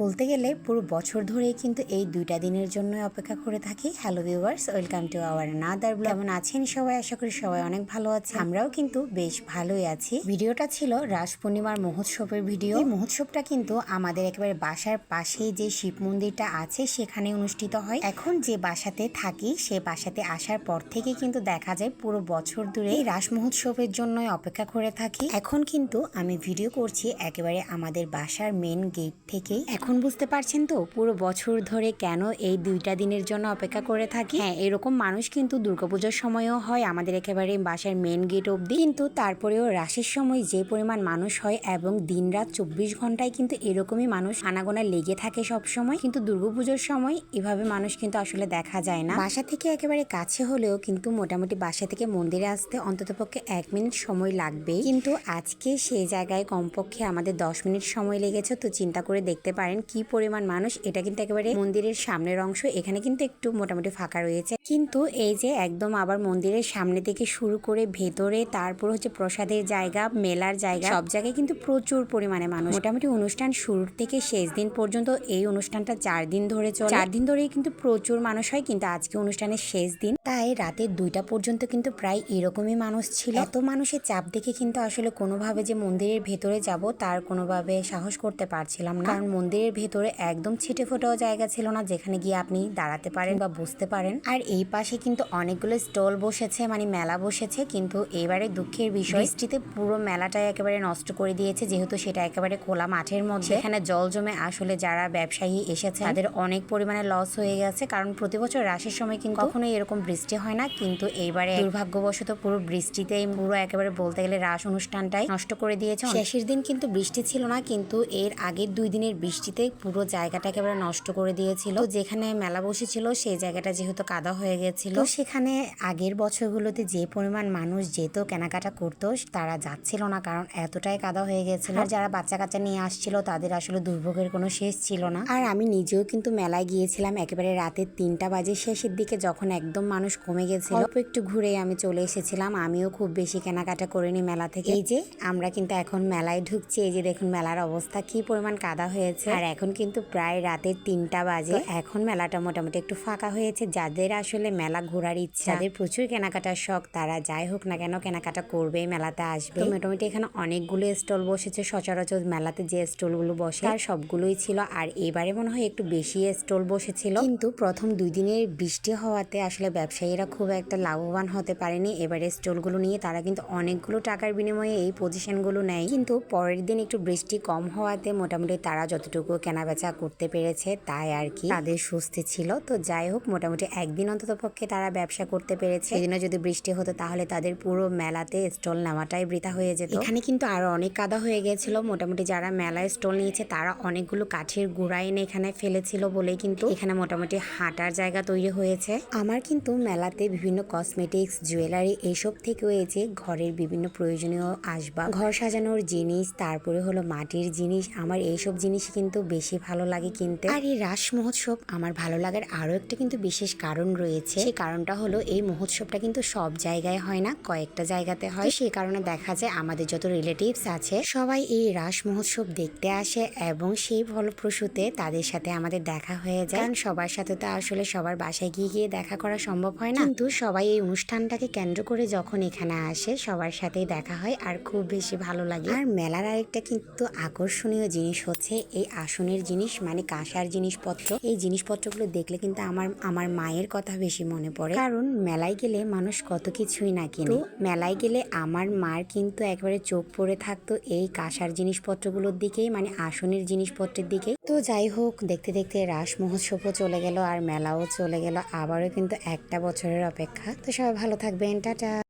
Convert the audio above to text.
বলতে গেলে পুরো বছর ধরেই কিন্তু এই দুইটা দিনের জন্য অপেক্ষা করে থাকি। Hello viewers welcome to our another blog কেমন আছেন সবাই? আশা করি সবাই অনেক ভালো আছে আমরাও কিন্তু বেশ ভালোই আছি। ভিডিওটা ছিল রাস পূর্ণিমার মহোৎসবের ভিডিও। এই মহোৎসবটা কিন্তু আমাদের একেবারে বাসার পাশেই যে শিব মন্দিরটা আছে সেখানে অনুষ্ঠিত হয়। এখন যে বাসাতে থাকি, সে বাসাতে আসার পর থেকে কিন্তু দেখা যায় পুরো বছর ধরে এই রাস মহোৎসবের জন্যই অপেক্ষা করে থাকি। এখন কিন্তু আমি ভিডিও করছি একেবারে আমাদের বাসার মেন গেট থেকেই। এখন বুঝতে পারছেন তো? পুরো বছর ধরে কেন এই দুইটা দিনের জন্য অপেক্ষা করে থাকি? হ্যাঁ এরকম মানুষ কিন্তু দুর্গাপুজোর সময়ও হয় আমাদের একেবারে বাসার মেন গেট অবধি। কিন্তু তারপরেও রাশের সময় যে পরিমাণ মানুষ হয় এবং দিনরাত চব্বিশ ঘন্টায় কিন্তু এরকমই মানুষ আনাগোনা লেগে থাকে সব সময় কিন্তু দুর্গাপুজোর সময় এভাবে মানুষ কিন্তু আসলে দেখা যায় না। বাসা থেকে একেবারে কাছে হলেও কিন্তু মোটামুটি বাসা থেকে মন্দিরে আসতে অন্ততপক্ষে এক মিনিট সময় লাগবে কিন্তু আজকে সেই জায়গায় কমপক্ষে আমাদের দশ মিনিট সময় লেগেছে, তো চিন্তা করে দেখতে পারেন কি পরিমাণ মানুষ। এটা কিন্তু একেবারে মন্দিরের সামনের অংশ। এখানে কিন্তু একটু মোটামুটি ফাঁকা রয়েছে। কিন্তু এই যে একদম আবার মন্দিরের সামনে থেকে শুরু করে ভেতরে, তারপর হচ্ছে প্রসাদের জায়গা, মেলার জায়গা, সব জায়গায় কিন্তু প্রচুর পরিমাণে মানুষ। মোটামুটি অনুষ্ঠান শুরুর থেকে শেষ দিন পর্যন্ত এই অনুষ্ঠানটা চার দিন ধরে চলে। চার দিন ধরেই কিন্তু প্রচুর মানুষ হয়, কিন্তু আজকে অনুষ্ঠানের শেষ দিন। তাই রাতে দুইটা পর্যন্ত কিন্তু প্রায় এরকমই মানুষ ছিল। এত মানুষের চাপ দেখে কিন্তু আসলে কোনোভাবে যে মন্দিরের ভেতরে যাব, তার কোনোভাবে সাহস করতে পারছিলাম না। কারণ মন্দিরের ভেতরে একদম ছিটে ফোটাও জায়গা ছিল না যেখানে গিয়ে আপনি দাঁড়াতে পারেন বা বসতে পারেন। আর এই পাশে কিন্তু অনেকগুলো স্টল বসেছে মানে মেলা বসেছে কিন্তু এবারে দুঃখের বিষয় বৃষ্টিতে পুরো মেলাটাই একেবারে নষ্ট করে দিয়েছে যেহেতু সেটা একেবারে খোলা মাঠের মধ্যে। এখানে জল জমে আসলে যারা ব্যবসায়ী এসেছে তাদের অনেক পরিমাণে লস হয়ে গেছে কারণ প্রতি বছর রাশের সময় কিন্তু কখনোই এরকম বৃষ্টি হয় না কিন্তু এইবারে দুর্ভাগ্যবশত পুরো বৃষ্টিতেই পুরো একেবারে বলতে গেলে রাস অনুষ্ঠানটাই নষ্ট করে দিয়েছে। শেষের দিন কিন্তু বৃষ্টি ছিল না কিন্তু এর আগের দুই দিনের বৃষ্টিতে পুরো জায়গাটা একেবারে নষ্ট করে দিয়েছিল। যেখানে মেলা বসেছিল, সেই জায়গাটা যেহেতু কাদা হয়ে গেছিল। সেখানে আগের বছরগুলোতে যে পরিমাণ মানুষ যেত, কেনাকাটা করতো, তারা যাচ্ছিল না কারণ এতটাই কাদা হয়ে গেছিল। আর যারা বাচ্চা কাচ্চা নিয়ে আসছিল, তাদের আসলে দুর্ভোগের কোনো শেষ ছিল না। আর আমি নিজেও কিন্তু মেলায় গিয়েছিলাম, একেবারে রাতের তিনটা বাজে শেষের দিকে যখন একদম মানুষ কমে গেছিল। অল্প একটু ঘুরে আমি চলে এসেছিলাম। আমিও খুব বেশি কেনাকাটা করিনি মেলা থেকে। এই যে, আমরা কিন্তু এখন মেলায় ঢুকছি। এই যে দেখুন, মেলার অবস্থা, কি পরিমাণ কাদা হয়েছে। আর এখন কিন্তু প্রায় রাতের তিনটা বাজে। এখন মেলাটা মোটামুটি একটু ফাঁকা হয়েছে। যাদের আসলে মেলা ঘোরার ইচ্ছা যাদের প্রচুর কেনাকাটার শখ তারা যাই হোক না কেন কেনাকাটা করবে মেলাতে আসবে মোটামুটি এখানে অনেকগুলো স্টল বসেছে। সচরাচর মেলাতে যে স্টলগুলো বসে আর সবগুলোই ছিল। আর এবারে মনে হয় একটু বেশি স্টল বসেছিল। কিন্তু প্রথম দুই দিনের বৃষ্টি হওয়াতে আসলে ব্যবসায়ীরা খুব একটা লাভবান হতে পারেনি। এবারে স্টলগুলো নিয়ে তারা কিন্তু অনেকগুলো টাকার বিনিময়ে এই পজিশনগুলো নেয়। কিন্তু পরের দিন একটু বৃষ্টি কম হওয়াতে মোটামুটি তারা যতটুকু কেনাবেচা করতে পেরেছে তাই আর কি। তাদের স্বস্তি ছিল। তো যাই হোক মোটামুটি একদিন অন্তত পক্ষে তারা ব্যবসা করতে পেরেছে। সেদিনও যদি বৃষ্টি হতো তাহলে তাদের পুরো মেলাতে স্টল নেওয়াটাই বৃথা হয়ে যেত। এখানে কিন্তু আরও অনেক কাদা হয়ে গেছিল। মোটামুটি যারা মেলায় স্টল নিয়েছে তারা অনেকগুলো কাঠের গুঁড়া এনে এখানে ফেলেছিল বলেই কিন্তু এখানে মোটামুটি হাঁটার জায়গা তৈরি হয়েছে। আমার কিন্তু মেলাতে বিভিন্ন কসমেটিক্স জুয়েলারি এইসব থেকেও এই যে ঘরের বিভিন্ন প্রয়োজনীয় আসবাব ঘর সাজানোর জিনিস তারপরে হলো মাটির জিনিস আমার এইসব জিনিস কিন্তু বেশি ভালো লাগে কিনতে। আর এই রাস মহোৎসব আমার ভালো লাগার আরও একটা কিন্তু বিশেষ কারণ রয়েছে। সেই কারণটা হলো এই মহোৎসবটা কিন্তু সব জায়গায় হয় না কয়েকটা জায়গাতে হয়। সেই কারণে দেখা যায় আমাদের যত রিলেটিভস আছে সবাই এই রাস মহোৎসব দেখতে আসে এবং সেই ফলপ্রসূতে তাদের সাথে আমাদের দেখা হয়ে যায়। কারণ সবার সাথে তো আসলে সবার বাসায় গিয়ে গিয়ে দেখা করা সম্ভব হয় না। কিন্তু সবাই এই অনুষ্ঠানটাকে কেন্দ্র করে যখন এখানে আসে সবার সাথেই দেখা হয় আর খুব বেশি ভালো লাগে। আর মেলার আরেকটা কিন্তু আকর্ষণীয় জিনিস হচ্ছে এই আসনের জিনিস মানে কাঁসার জিনিসপত্র, এই জিনিসপত্রগুলো দেখলে কিন্তু আমার আমার মায়ের কথা বেশি মনে পড়ে। কারণ মেলায় গেলে মানুষ কত কিছুই না কিনে। মেলায় গেলে আমার মার কিন্তু একবারে চোখ পড়ে থাকতো এই কাঁসার জিনিসপত্রগুলোর দিকেই মানে আসনের জিনিসপত্রের দিকেই। তো যাই হোক, দেখতে দেখতে রাস মহোৎসবও চলে গেল আর মেলাও চলে গেল। আবারও কিন্তু একটা বছরের অপেক্ষা। তো সবাই ভালো থাকবেন, টাটা।